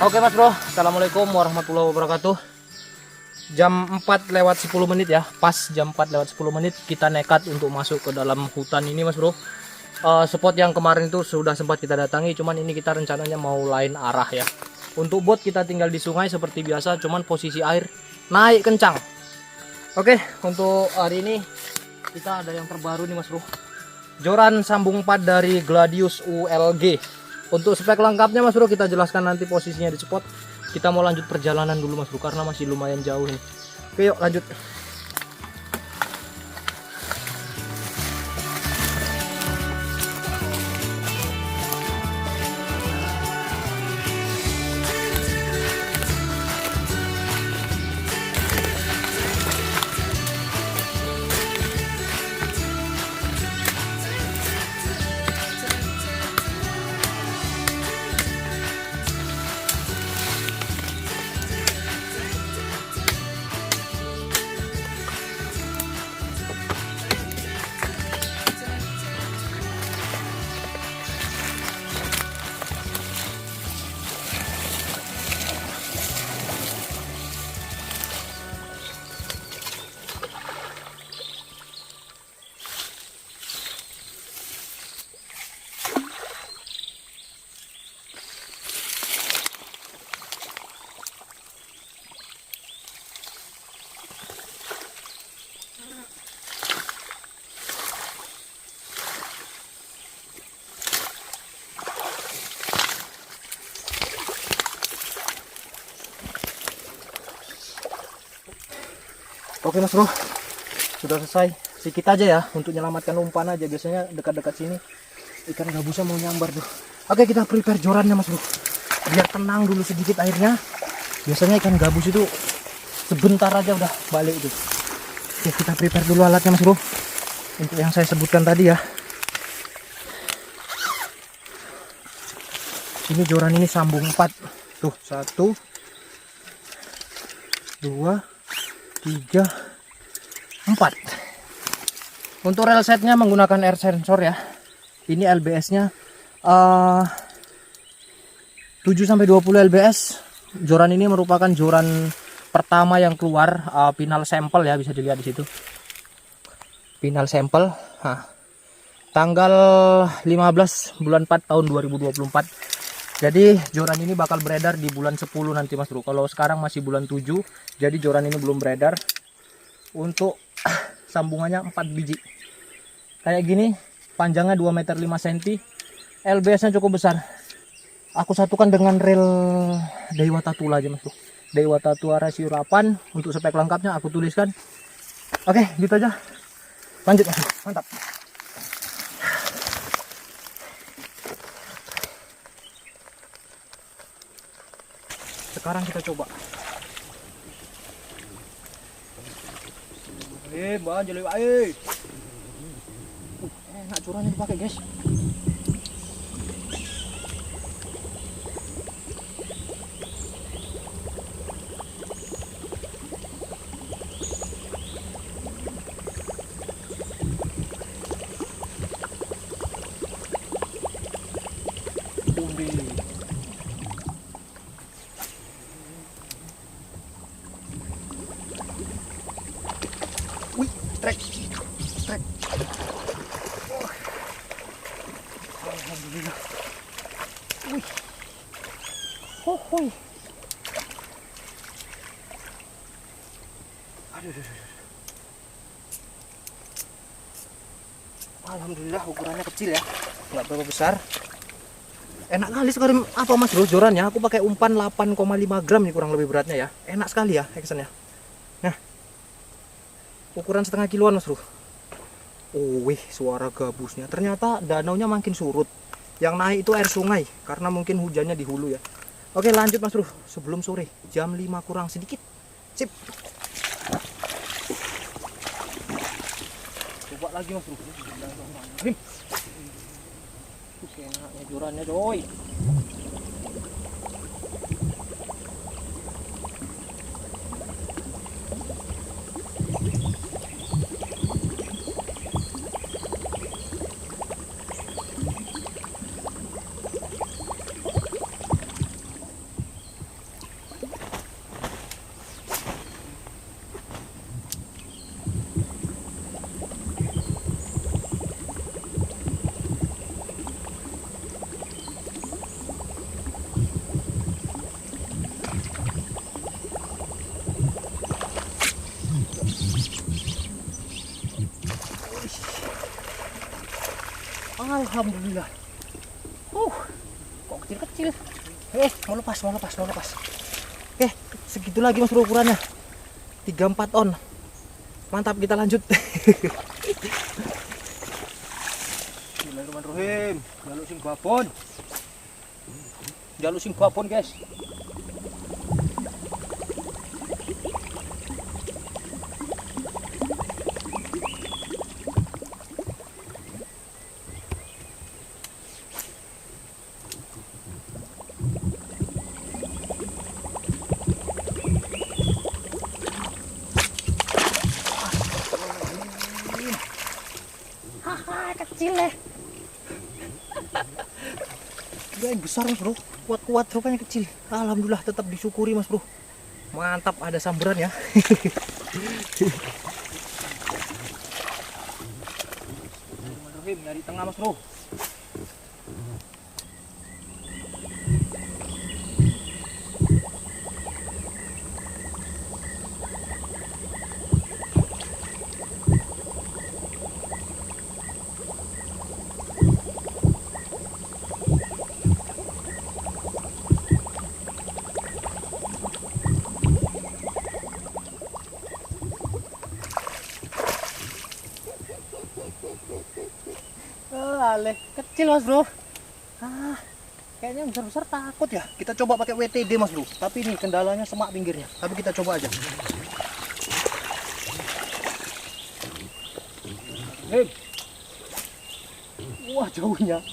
Oke mas bro, Assalamualaikum warahmatullahi wabarakatuh. Jam 4 lewat 10 menit ya. Pas jam 4 lewat 10 menit Kita nekat untuk masuk ke dalam hutan ini mas bro. Uh, Spot yang kemarin itu sudah sempat kita datangi Cuman ini kita rencananya mau lain arah ya. Untuk bot kita tinggal di sungai seperti biasa Cuman posisi air naik kencang. Oke untuk hari ini Kita ada yang terbaru nih mas bro. Joran sambung 4 dari Gladius ULG untuk spek lengkapnya Mas Bro kita jelaskan nanti posisinya di spot. Kita mau lanjut perjalanan dulu Mas Bro karena masih lumayan jauh nih. Oke yuk lanjut. Oke Mas Bro. Sudah selesai. Sedikit aja ya untuk menyelamatkan umpan aja. Biasanya dekat-dekat sini ikan gabusnya mau nyambar tuh. Oke kita prepare jorannya Mas Bro. Biar tenang dulu sedikit airnya. Biasanya ikan gabus itu sebentar aja udah balik itu. Oke kita prepare dulu alatnya Mas Bro. Untuk yang saya sebutkan tadi ya. Ini joran ini sambung 4. Tuh, satu, dua, tiga, empat. Untuk rel setnya menggunakan air sensor ya. Ini LBS-nya uh, 7 sampai 20 LBS. Joran ini merupakan joran pertama yang keluar uh, final sampel ya bisa dilihat di situ. Final sampel. Tanggal 15 bulan 4 tahun 2024 jadi joran ini bakal beredar di bulan 10 nanti Mas Bro. Kalau sekarang masih bulan 7, jadi joran ini belum beredar. Untuk sambungannya 4 biji. Kayak gini, panjangnya 2 meter 5 cm. LBS-nya cukup besar. Aku satukan dengan rel Dewa Tatula aja Mas Bro. Dewa Tatua rasio 8 untuk spek lengkapnya aku tuliskan. Oke, gitu aja. Lanjut Mas Bro. Mantap. Sekarang kita coba. Eh bahan jadi eh enak curahnya dipakai guys trek trek oh. alhamdulillah wih oh, oh. aduh, aduh, aduh. Alhamdulillah ukurannya kecil ya. Nggak terlalu besar. Enak kali sekarang apa mas bro jorannya aku pakai umpan 8,5 gram nih kurang lebih beratnya ya. Enak sekali ya actionnya ukuran setengah kiloan mas bro. Oh wih suara gabusnya. Ternyata danaunya makin surut. Yang naik itu air sungai karena mungkin hujannya di hulu ya. Oke lanjut mas bro. Sebelum sore jam 5 kurang sedikit. Sip coba lagi mas bro. Bismillahirrahmanirrahim enaknya jorannya doi Alhamdulillah. Uh, kok kecil-kecil. Eh, mau lepas, mau lepas, mau lepas. Oke, segitu lagi mas bro ukurannya. 34 on. Mantap, kita lanjut. Bismillahirrahmanirrahim. Jaluk sing babon. Jaluk sing babon, guys. Haha, kecil ya. Dia yang besar mas bro, kuat-kuat rupanya kecil. Alhamdulillah tetap disyukuri mas bro. Mantap ada samburan ya. Dari tengah mas bro. Ale, kecil mas bro. Ah, kayaknya besar besar takut ya. Kita coba pakai WTD mas bro. Tapi ini kendalanya semak pinggirnya. Tapi kita coba aja. Hei. Wah jauhnya.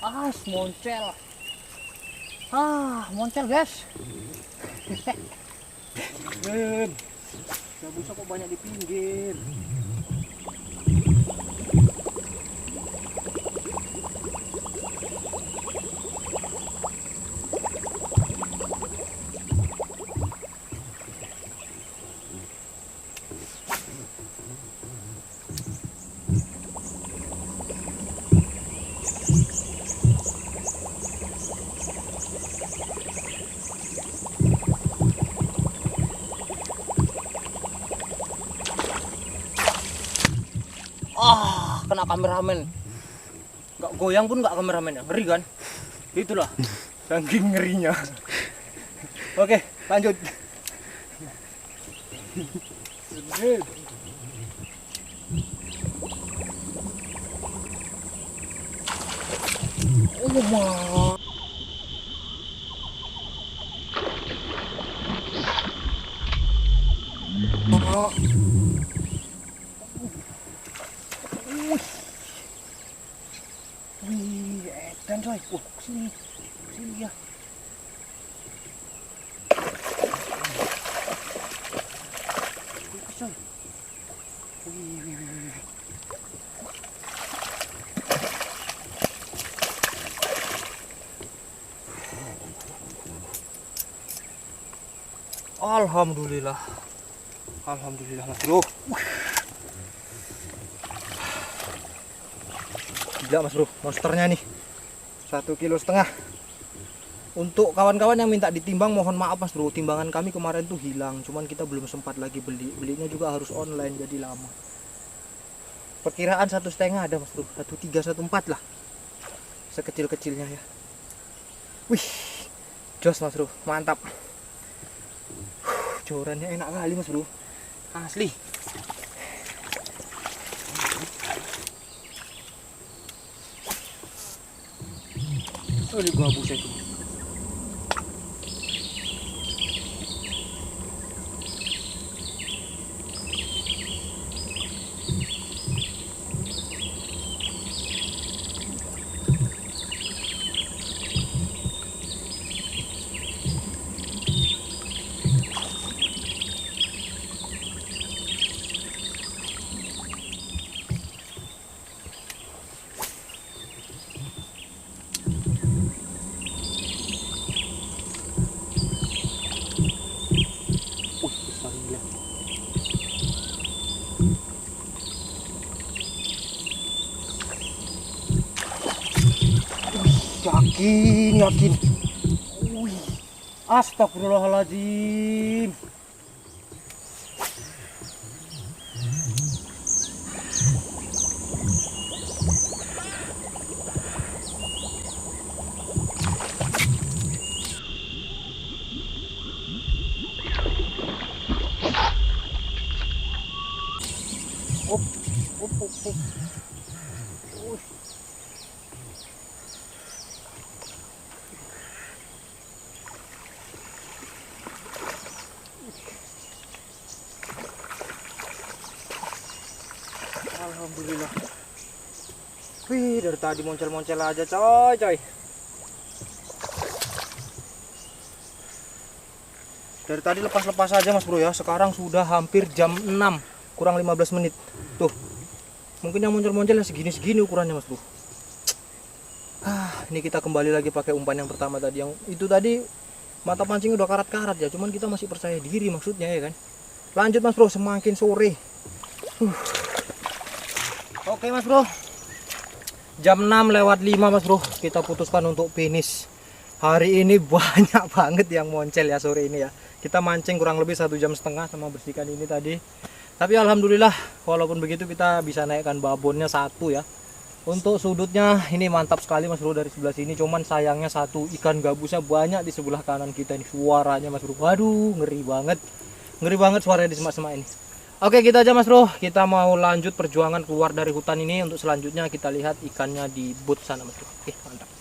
Ah, moncel. Ah, moncel guys. Ben, gabusnya kok banyak di pinggir. Ah, kena kameramen. Gak goyang pun gak kameramen ya. Ngeri kan? Itulah. Saking ngerinya. Oke, lanjut. Oh, ma. Oh. Wih, edan coy. Wah, sini. Sini ya. Coy. Wih, wih, wih, wih. Alhamdulillah. Alhamdulillah mas bro. Gila mas bro, monsternya nih satu kilo setengah. Untuk kawan-kawan yang minta ditimbang mohon maaf mas bro, timbangan kami kemarin tuh hilang, cuman kita belum sempat lagi beli. Belinya juga harus online jadi lama. Perkiraan satu setengah ada mas bro, satu tiga satu empat lah, sekecil-kecilnya ya. Wih, jos mas bro, mantap. Jorannya enak kali mas bro, asli. Oh, ini gabus itu. yakin yakin. Astagfirullahaladzim. Alhamdulillah. Wih, dari tadi moncel-moncel aja, coy, coy. Dari tadi lepas-lepas aja, Mas Bro ya. Sekarang sudah hampir jam 6, kurang 15 menit. Tuh. Mungkin yang moncel-moncel ya segini-segini ukurannya, Mas Bro. Ah, ini kita kembali lagi pakai umpan yang pertama tadi yang itu tadi mata pancing udah karat-karat ya, cuman kita masih percaya diri maksudnya ya kan. Lanjut Mas Bro, semakin sore. Uh. Oke Mas Bro. Jam 6 lewat 5 Mas Bro, kita putuskan untuk finish. Hari ini banyak banget yang moncel ya sore ini ya. Kita mancing kurang lebih satu jam setengah sama bersihkan ini tadi. Tapi alhamdulillah walaupun begitu kita bisa naikkan babonnya satu ya. Untuk sudutnya ini mantap sekali Mas Bro dari sebelah sini. Cuman sayangnya satu ikan gabusnya banyak di sebelah kanan kita ini. Suaranya Mas Bro. Waduh, ngeri banget. Ngeri banget suaranya di semak-semak ini. Oke, kita aja Mas Bro. Kita mau lanjut perjuangan keluar dari hutan ini. Untuk selanjutnya kita lihat ikannya di boot sana Mas Bro. Oke, mantap.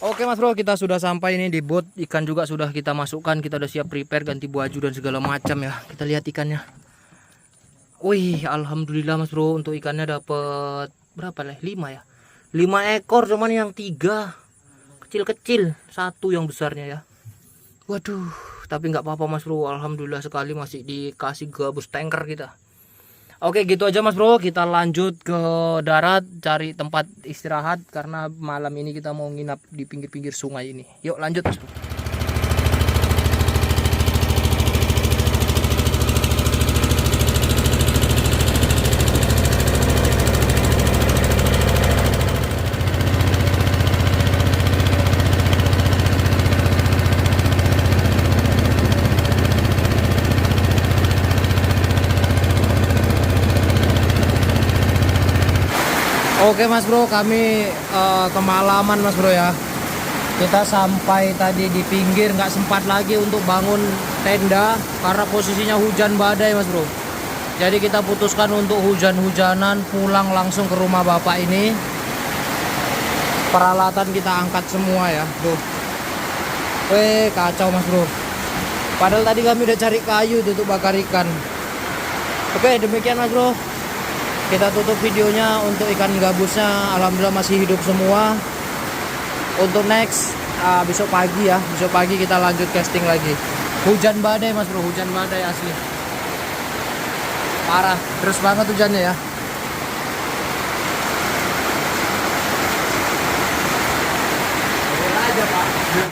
Oke Mas Bro, kita sudah sampai ini di boot. Ikan juga sudah kita masukkan. Kita udah siap prepare ganti baju dan segala macam ya. Kita lihat ikannya. Wih, alhamdulillah Mas Bro untuk ikannya dapat berapa lah? 5 ya. 5 ekor cuman yang tiga kecil-kecil, satu yang besarnya ya. Waduh, tapi nggak apa-apa Mas Bro. Alhamdulillah sekali masih dikasih gabus tanker kita. Oke, gitu aja Mas Bro. Kita lanjut ke darat cari tempat istirahat karena malam ini kita mau nginap di pinggir-pinggir sungai ini. Yuk, lanjut Mas Bro. Oke Mas Bro, kami eh, kemalaman Mas Bro ya. Kita sampai tadi di pinggir nggak sempat lagi untuk bangun tenda karena posisinya hujan badai Mas Bro. Jadi kita putuskan untuk hujan-hujanan pulang langsung ke rumah bapak ini. Peralatan kita angkat semua ya, tuh. Weh kacau Mas Bro. Padahal tadi kami udah cari kayu untuk bakar ikan. Oke demikian Mas Bro kita tutup videonya untuk ikan gabusnya. Alhamdulillah masih hidup semua. Untuk next uh, besok pagi ya. Besok pagi kita lanjut casting lagi. Hujan badai mas bro. Hujan badai asli. Parah. Terus banget hujannya ya